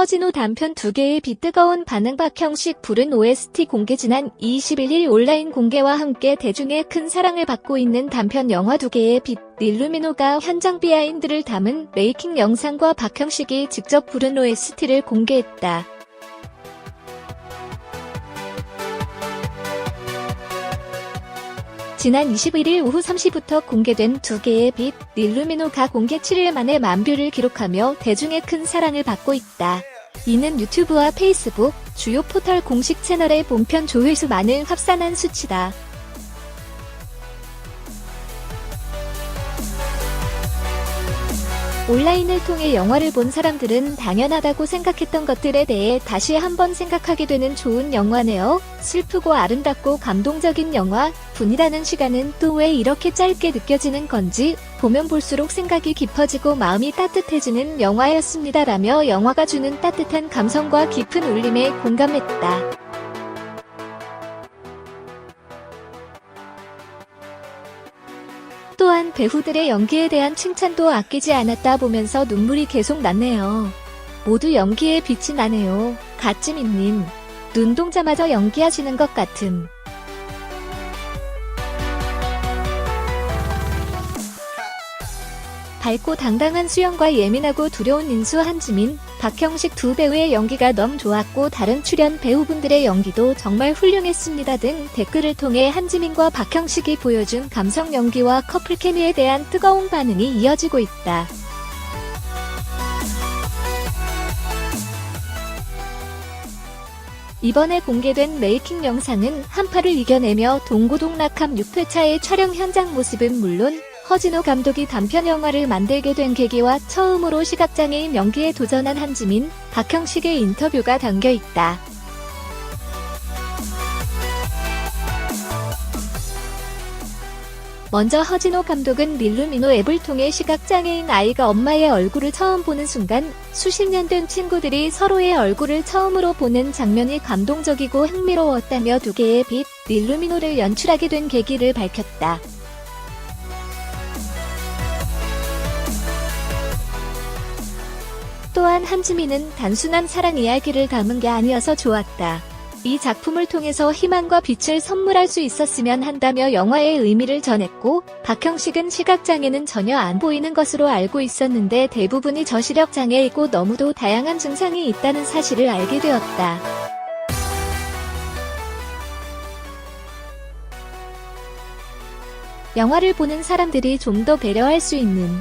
허진호 단편 두 개의 비뜨거운 반응 박 형식 부른 OST 공개 지난 21일 온라인 공개와 함께 대중의 큰 사랑을 받고 있는 단편 영화 두 개의 빛 닐루미노가 현장 비하인드를 담은 메이킹 영상과 박형식이 직접 부른 OST를 공개했다. 지난 21일 오후 3시부터 공개된 두 개의 빛, 닐루미노가 공개 7일 만에 만 뷰를 기록하며 대중의 큰 사랑을 받고 있다. 이는 유튜브와 페이스북, 주요 포털 공식 채널의 본편 조회수만을 합산한 수치다. 온라인을 통해 영화를 본 사람들은 당연하다고 생각했던 것들에 대해 다시 한번 생각하게 되는 좋은 영화네요. 슬프고 아름답고 감동적인 영화, 분이라는 시간은 또 왜 이렇게 짧게 느껴지는 건지, 보면 볼수록 생각이 깊어지고 마음이 따뜻해지는 영화였습니다. 라며 영화가 주는 따뜻한 감성과 깊은 울림에 공감했다. 또한 배우들의 연기에 대한 칭찬도 아끼지 않았다 보면서 눈물이 계속 났네요. 모두 연기에 빛이 나네요. 가찌민님. 눈동자마저 연기하시는 것 같음. 밝고 당당한 수영과 예민하고 두려운 인수 한지민, 박형식 두 배우의 연기가 너무 좋았고 다른 출연 배우분들의 연기도 정말 훌륭했습니다 등 댓글을 통해 한지민과 박형식이 보여준 감성 연기와 커플 케미에 대한 뜨거운 반응이 이어지고 있다. 이번에 공개된 메이킹 영상은 한파를 이겨내며 동고동락함 6회차의 촬영 현장 모습은 물론 허진호 감독이 단편 영화를 만들게 된 계기와 처음으로 시각장애인 연기에 도전한 한지민, 박형식의 인터뷰가 담겨 있다. 먼저 허진호 감독은 릴루미노 앱을 통해 시각장애인 아이가 엄마의 얼굴을 처음 보는 순간 수십 년 된 친구들이 서로의 얼굴을 처음으로 보는 장면이 감동적이고 흥미로웠다며 두 개의 빛, 릴루미노를 연출하게 된 계기를 밝혔다. 또한 한지민은 단순한 사랑 이야기를 담은 게 아니어서 좋았다. 이 작품을 통해서 희망과 빛을 선물할 수 있었으면 한다며 영화의 의미를 전했고, 박형식은 시각장애는 전혀 안 보이는 것으로 알고 있었는데 대부분이 저시력 장애이고 너무도 다양한 증상이 있다는 사실을 알게 되었다. 영화를 보는 사람들이 좀 더 배려할 수 있는